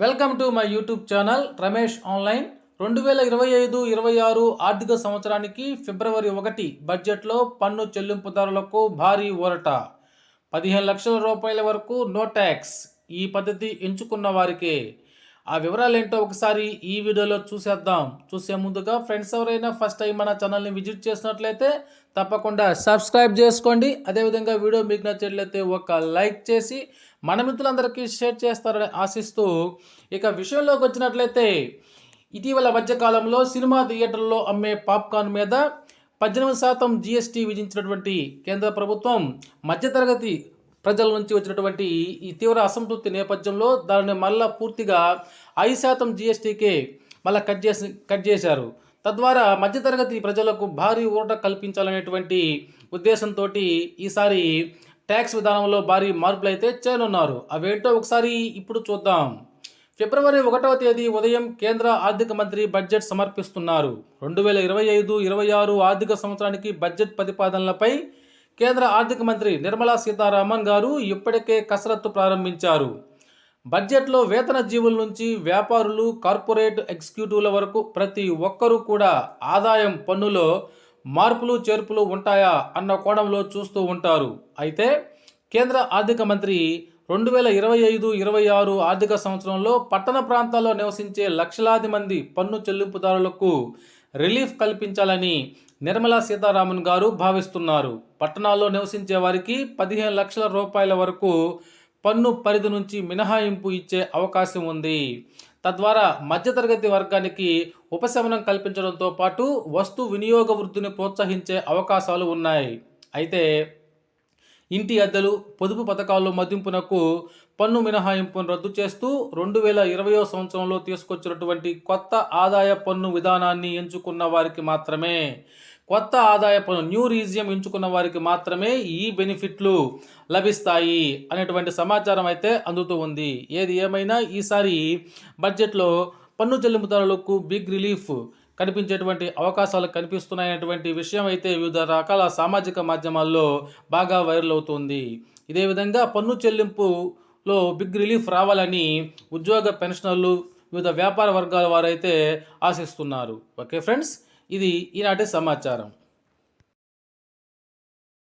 Welcome to my YouTube channel Ramesh online. రెండు వేల ఇరవై ఐదు ఇరవై ఆరు ఆర్థిక సంవత్సరానికి ఫిబ్రవరి ఒకటి బడ్జెట్లో పన్ను చెల్లింపుదారులకు భారీ ఊరట. పదిహేను లక్షల రూపాయల వరకు నో ట్యాక్స్. ఈ పద్ధతి ఎంచుకున్న వారికే. ఆ వివరాలు ఏంటో ఒకసారి ఈ వీడియోలో చూసేద్దాం. చూసే ముందుగా ఫ్రెండ్స్ ఎవరైనా ఫస్ట్ టైం మన ఛానల్ని విజిట్ చేసినట్లయితే తప్పకుండా సబ్స్క్రైబ్ చేసుకోండి. అదేవిధంగా వీడియో మీకు నచ్చినట్లయితే ఒక లైక్ చేసి మన మిత్రులందరికీ షేర్ చేస్తారని ఆశిస్తూ ఇక విషయంలోకి వచ్చినట్లయితే ఇటీవల మధ్యకాలంలో సినిమా థియేటర్లో అమ్మే పాప్కార్న్ మీద పద్దెనిమిది శాతం జీఎస్టీ విధించినటువంటి కేంద్ర ప్రభుత్వం మధ్యతరగతి ప్రజల నుంచి వచ్చినటువంటి ఈ తీవ్ర అసంతృప్తి నేపథ్యంలో దానిని మళ్ళా పూర్తిగా ఐదు శాతం జీఎస్టీకే మళ్ళీ కట్ చేసి కట్ చేశారు. తద్వారా మధ్యతరగతి ప్రజలకు భారీ ఊరట కల్పించాలనేటువంటి ఉద్దేశంతో ఈసారి ట్యాక్స్ విధానంలో భారీ మార్పులు అయితే చేయనున్నారు. అవేంటో ఒకసారి ఇప్పుడు చూద్దాం. ఫిబ్రవరి ఒకటవ తేదీ ఉదయం కేంద్ర ఆర్థిక మంత్రి బడ్జెట్ సమర్పిస్తున్నారు. రెండు వేల ఇరవై ఐదు ఇరవై ఆరు ఆర్థిక సంవత్సరానికి బడ్జెట్ ప్రతిపాదనలపై కేంద్ర ఆర్థిక మంత్రి నిర్మలా సీతారామన్ గారు ఇప్పటికే కసరత్తు ప్రారంభించారు. బడ్జెట్లో వేతన జీవుల నుంచి వ్యాపారులు కార్పొరేట్ ఎగ్జిక్యూటివ్ల వరకు ప్రతి ఒక్కరూ కూడా ఆదాయం పన్నులో మార్పులు చేర్పులు ఉంటాయా అన్న కోణంలో చూస్తూ ఉంటారు. అయితే కేంద్ర ఆర్థిక మంత్రి రెండు వేల ఇరవై ఐదు ఇరవై ఆరు ఆర్థిక సంవత్సరంలో పట్టణ ప్రాంతాల్లో నివసించే లక్షలాది మంది పన్ను చెల్లింపుదారులకు రిలీఫ్ కల్పించాలని నిర్మలా సీతారామన్ గారు భావిస్తున్నారు. పట్టణాల్లో నివసించే వారికి పదిహేను లక్షల రూపాయల వరకు పన్ను పరిధి నుంచి మినహాయింపు ఇచ్చే అవకాశం ఉంది. తద్వారా మధ్యతరగతి వర్గానికి ఉపశమనం కల్పించడంతో పాటు వస్తు వినియోగ వృద్ధిని ప్రోత్సహించే అవకాశాలు ఉన్నాయి. అయితే ఇంటి అద్దెలు పొదుపు పథకాల్లో మదింపునకు పన్ను మినహాయింపును రద్దు చేస్తూ రెండు వేల ఇరవయో సంవత్సరంలో తీసుకొచ్చినటువంటి కొత్త ఆదాయ పన్ను విధానాన్ని ఎంచుకున్న వారికి మాత్రమే కొత్త ఆదాయ పన్ను న్యూ రీజియం ఎంచుకున్న వారికి మాత్రమే ఈ బెనిఫిట్లు లభిస్తాయి అనేటువంటి సమాచారం అయితే అందుతూ ఉంది. ఏది ఏమైనా ఈసారి బడ్జెట్లో పన్ను చెల్లింపుదారులకు బిగ్ రిలీఫ్ కనిపించేటువంటి అవకాశాలు కనిపిస్తున్నాయనేటువంటి విషయం అయితే వివిధ రకాల సామాజిక మాధ్యమాల్లో బాగా వైరల్ అవుతుంది. ఇదే విధంగా పన్ను చెల్లింపులో బిగ్ రిలీఫ్ రావాలని ఉద్యోగ పెన్షనర్లు వివిధ వ్యాపార వర్గాల వారైతే ఆశిస్తున్నారు. ఓకే ఫ్రెండ్స్ ఇది ఈనాటి సమాచారం.